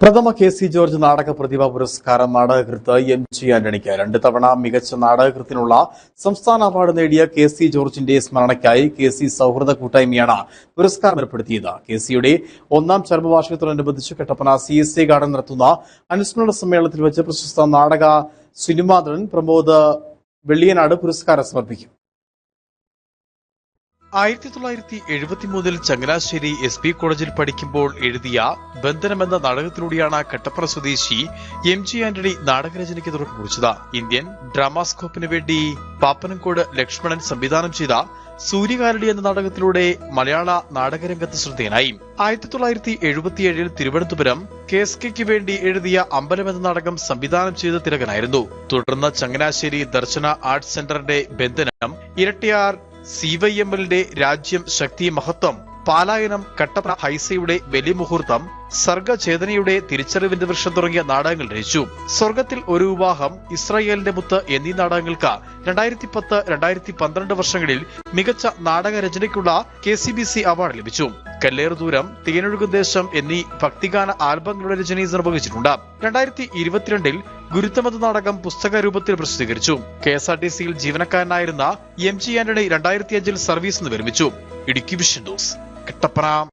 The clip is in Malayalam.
പ്രഥമ കെ സി ജോർജ് നാടക പ്രതിഭ പുരസ്കാരം നാടകകൃത്ത് എം ജി ആന്റണിക്ക്. രണ്ട് തവണ മികച്ച നാടകകൃത്തിനുള്ള സംസ്ഥാന അവാർഡ് നേടിയ കെ സി ജോർജിന്റെ സ്മരണയ്ക്കായി കെ സി സൗഹൃദ കൂട്ടായ്മയാണ് പുരസ്കാരം ഏർപ്പെടുത്തിയത്. കെ സിയുടെ ഒന്നാം ചരമവാർഷികത്തോടനുബന്ധിച്ച് Kattappana C S A garden നടത്തുന്ന അനുസ്മരണ സമ്മേളനത്തിൽ വെച്ച് പ്രശസ്ത നാടക സിനിമാതൻ പ്രമോദ് വെള്ളിയനാട് പുരസ്കാരം സമർപ്പിക്കും. ആയിരത്തി തൊള്ളായിരത്തി എഴുപത്തിമൂന്നിൽ ചങ്ങനാശ്ശേരി എസ് പി കോളേജിൽ പഠിക്കുമ്പോൾ എഴുതിയ ബന്ധനം എന്ന നാടകത്തിലൂടെയാണ് കട്ടപ്പന സ്വദേശി എം ജി ആന്റണി നാടകരചനയ്ക്ക് തുടക്കം കുറിച്ചത് ഇന്ത്യൻ ഡ്രാമാസ്കോപ്പിന് വേണ്ടി പാപ്പനംകോട് ലക്ഷ്മണൻ സംവിധാനം ചെയ്ത സൂര്യകാരടി എന്ന നാടകത്തിലൂടെ മലയാള നാടകരംഗത്ത് ശ്രദ്ധേയനായി. ആയിരത്തി തൊള്ളായിരത്തി എഴുപത്തിയേഴിൽ തിരുവനന്തപുരം കെ എസ് കെക്ക് വേണ്ടി എഴുതിയ അമ്പലം എന്ന നാടകം സംവിധാനം ചെയ്ത തിലകനായിരുന്നു. തുടർന്ന് ചങ്ങനാശ്ശേരി ദർശന ആർട്സ് സെന്ററിന്റെ ബന്ധനം ഇരട്ടിയാർ സി വൈ എം എല്ലിന്റെ രാജ്യം ശക്തി മഹത്വം പാലായനം കട്ടപ്ര ഹൈസയുടെ ബലിമുഹൂർത്തം സർഗചേതനയുടെ തിരിച്ചറിവിന്റെ വൃക്ഷം തുടങ്ങിയ നാടകങ്ങൾ രചിച്ചു. സ്വർഗത്തിൽ ഒരു വിവാഹം ഇസ്രായേലിന്റെ മുത്ത് എന്നീ നാടകങ്ങൾക്ക് രണ്ടായിരത്തി പത്ത് രണ്ടായിരത്തി പന്ത്രണ്ട് വർഷങ്ങളിൽ മികച്ച നാടക രചനയ്ക്കുള്ള K C B C award ലഭിച്ചു. കല്ലേറുദൂരം ദൂരം തേനൊഴുകും ദേശം എന്നീ ഭക്തിഗാന ആൽബങ്ങളുടെ രചനയും നിർവഹിച്ചിട്ടുണ്ട്. രണ്ടായിരത്തി ഇരുപത്തിരണ്ടിൽ ഗുരുത്തമത നാടകം പുസ്തക രൂപത്തിൽ പ്രസിദ്ധീകരിച്ചു. കെ എസ് ആർ ടി സിയിൽ ജീവനക്കാരനായിരുന്ന എം ജി ആന്റണി രണ്ടായിരത്തി അഞ്ചിൽ സർവീസ് നിന്ന് വിരമിച്ചു. Idukki vision news. കട്ടപ്പന.